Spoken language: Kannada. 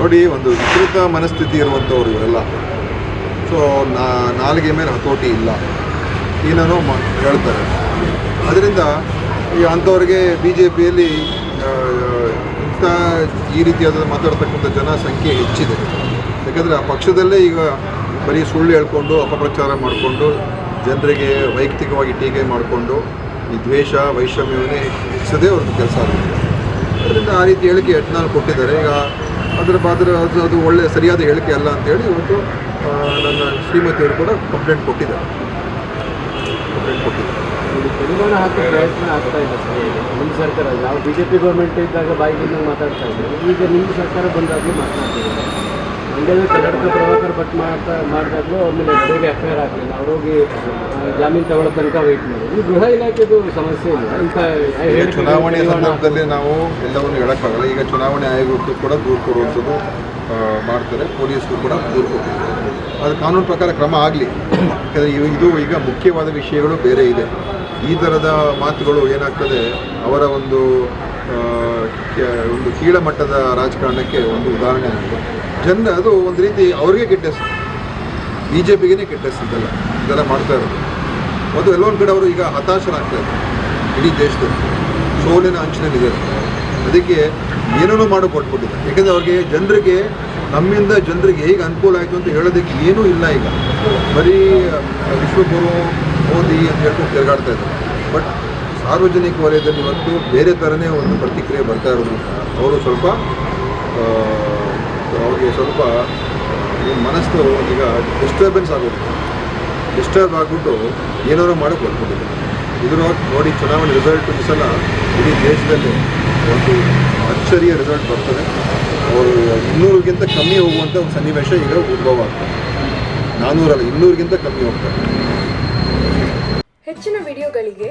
ನೋಡಿ, ಒಂದು ವಿಕೃತ ಮನಸ್ಥಿತಿ ಇರುವಂಥವ್ರು ಇವರೆಲ್ಲ. ಸೊ ನಾಲಿಗೆ ಮೇಲೆ ಹತೋಟಿ ಇಲ್ಲ. ಏನೇನೋ ಹೇಳ್ತಾರೆ. ಅದರಿಂದ ಈ ಅಂಥವ್ರಿಗೆ ಬಿ ಜೆ ಪಿಯಲ್ಲಿ ಇಂಥ ಈ ರೀತಿಯಾದ ಮಾತಾಡ್ತಕ್ಕಂಥ ಜನ ಸಂಖ್ಯೆ ಹೆಚ್ಚಿದೆ. ಯಾಕಂದರೆ ಆ ಪಕ್ಷದಲ್ಲೇ ಈಗ ಬರೀ ಸುಳ್ಳು ಹೇಳ್ಕೊಂಡು, ಅಪಪ್ರಚಾರ ಮಾಡಿಕೊಂಡು, ಜನರಿಗೆ ವೈಯಕ್ತಿಕವಾಗಿ ಟೀಕೆ ಮಾಡಿಕೊಂಡು, ಈ ದ್ವೇಷ, ವೈಷಮ್ಯವನ್ನೇ ಹೆಚ್ಚಿಸದೇ ಅವ್ರದ್ದು ಕೆಲಸ ಆಗುತ್ತೆ. ಆ ರೀತಿ ಹೇಳಿಕೆ ಯತ್ನಾಳ್ ಕೊಟ್ಟಿದ್ದಾರೆ. ಈಗ ಅದರ ಬಾದ್ರ ಅದು ಅದು ಒಳ್ಳೆ ಸರಿಯಾದ ಹೇಳಿಕೆ ಅಲ್ಲ ಅಂತೇಳಿ ಇವತ್ತು ನನ್ನ ಶ್ರೀಮತಿಯವರು ಕೂಡ ಕಂಪ್ಲೇಂಟ್ ಕೊಟ್ಟಿದ್ದಾರೆ. ಕಂಪ್ಲೇಂಟ್ ಕೊಟ್ಟಿದ್ದಾರೆ. ಕಡಿವಾಣ ಹಾಕೋ ಪ್ರಯತ್ನ ಆಗ್ತಾ ಸರ್ಕಾರ, ನಾವು ಬಿ ಜೆ ಪಿ ಗೌರ್ಮೆಂಟ್ ಇದ್ದಾಗ ಬಾಯಿಗೆ ಮಾತಾಡ್ತಾ ಇದ್ದೀವಿ. ಈಗ ನಿಮ್ಮ ಸರ್ಕಾರ ಬಂದಾಗಲೂ ಮಾತನಾಡ್ತಿದ್ದಾರೆ ಮಂಡ್ಯದ ಕರ್ನಾಟಕ ಪ್ರಭಾಕರ್ ಭಟ್ ಮಾಡ್ತಾ ಮಾಡಿದಾಗಲೂ ಅವ್ರ ಮೇಲೆ ಬೇಗ ಎಫ್ ಐ ಆರ್ ಆಗಲಿಲ್ಲ. ಅವ್ರು ಹೋಗಿ ಜಾಮೀನು ತಗೊಳ್ಳೋ ತನಕ ವೆಯ್ಟ್ ಮಾಡಿದ್ರು. ಗೃಹ ಇಲಾಖೆದು ಸಮಸ್ಯೆ ಇಲ್ಲ. ಅಂತ ಈಗ ಚುನಾವಣೆ ಸಂದರ್ಭದಲ್ಲಿ ನಾವು ಎಲ್ಲವನ್ನು ಹೇಳೋಕ್ಕಾಗಲ್ಲ. ಈಗ ಚುನಾವಣೆ ಆಯೋಗಕ್ಕೂ ಕೂಡ ದೂರು ಕೊಡುವಂಥದ್ದು ಮಾಡ್ತಾರೆ. ಪೊಲೀಸ್ಗೂ ಕೂಡ ದೂರು ಕೊಡ್ತಾರೆ ಅದು ಕಾನೂನು ಪ್ರಕಾರ ಕ್ರಮ ಆಗಲಿ. ಯಾಕಂದರೆ ಇದು ಈಗ ಮುಖ್ಯವಾದ ವಿಷಯಗಳು ಬೇರೆ ಇದೆ. ಈ ಥರದ ಮಾತುಗಳು ಏನಾಗ್ತದೆ ಅವರ ಒಂದು ಒಂದು ಕೀಳಮಟ್ಟದ ರಾಜಕಾರಣಕ್ಕೆ ಒಂದು ಉದಾಹರಣೆ ಆಗಿದೆ. ಜನ ಅದು ಒಂದು ರೀತಿ ಅವ್ರಿಗೆ ಕೆಟ್ಟ ಹೆಸರು ಬಿ ಜೆ ಪಿಗೇ ಕೆಟ್ಟ ಇದೆಲ್ಲ. ಇದೆಲ್ಲ ಮಾಡ್ತಾ ಇರೋದು. ಒಂದು ಎಲ್ಲೊಂದು ಕಡೆ ಅವರು ಈಗ ಹತಾಶರಾಗ್ತಾ ಇದ್ದಾರೆ. ಇಡೀ ದೇಶದಲ್ಲಿ. ಸೋಲಿನ ಅಂಚಿನಲ್ಲಿದ್ದಾರೆ. ಅದಕ್ಕೆ ಏನೇನೋ ಮಾಡೋ ಕೊಟ್ಬಿಟ್ಟಿದ್ದಾರೆ. ಯಾಕೆಂದರೆ ಅವ್ರಿಗೆ ಜನರಿಗೆ, ನಮ್ಮಿಂದ ಜನರಿಗೆ ಹೇಗೆ ಅನುಕೂಲ ಆಯಿತು ಅಂತ ಹೇಳೋದಕ್ಕೆ ಏನೂ ಇಲ್ಲ ಈಗ. ಬರೀ, ವಿಶ್ವಗುರು ಮೋದಿ ಅಂತ ಹೇಳ್ಕೊಂಡು ತಿರುಗಾಡ್ತಾ ಇದ್ದಾರೆ. ಬಟ್ ಸಾರ್ವಜನಿಕ ವಲಯದಲ್ಲಿ ಇವತ್ತು ಬೇರೆ ಥರನೇ ಒಂದು ಪ್ರತಿಕ್ರಿಯೆ ಬರ್ತಾ ಇರೋದು. ಅವರು ಸ್ವಲ್ಪ ಅವ್ರಿಗೆ ಸ್ವಲ್ಪ ಮನಸ್ಸು ಈಗ ಡಿಸ್ಟರ್ಬೆನ್ಸ್ ಆಗುತ್ತೆ ಡಿಸ್ಟರ್ಬ್ ಆಗಿಬಿಟ್ಟು ಏನಾದ್ರು ಮಾಡೋಕ್ಕೆ ಹೊರಟ್ಬಿಟ್ಟಿದೆ ಇದ್ರ ನೋಡಿ ಚುನಾವಣೆ ರಿಸಲ್ಟ್ ಈ ಸಲ ಇಡೀ ದೇಶದಲ್ಲಿ ಒಂದು ಅಚ್ಚರಿಯ ರಿಸಲ್ಟ್ ಬರ್ತದೆ. ಅವರು ಇನ್ನೂರಿಗಿಂತ ಕಮ್ಮಿ ಹೋಗುವಂಥ ಒಂದು ಸನ್ನಿವೇಶ ಈಗ ಉದ್ಭವ ಆಗ್ತದೆ ನಾನ್ನೂರಲ್ಲ ಇನ್ನೂರಿಗಿಂತ ಕಮ್ಮಿ ಹೋಗ್ತಾರೆ ಹೆಚ್ಚಿನ ವಿಡಿಯೋಗಳಿಗೆ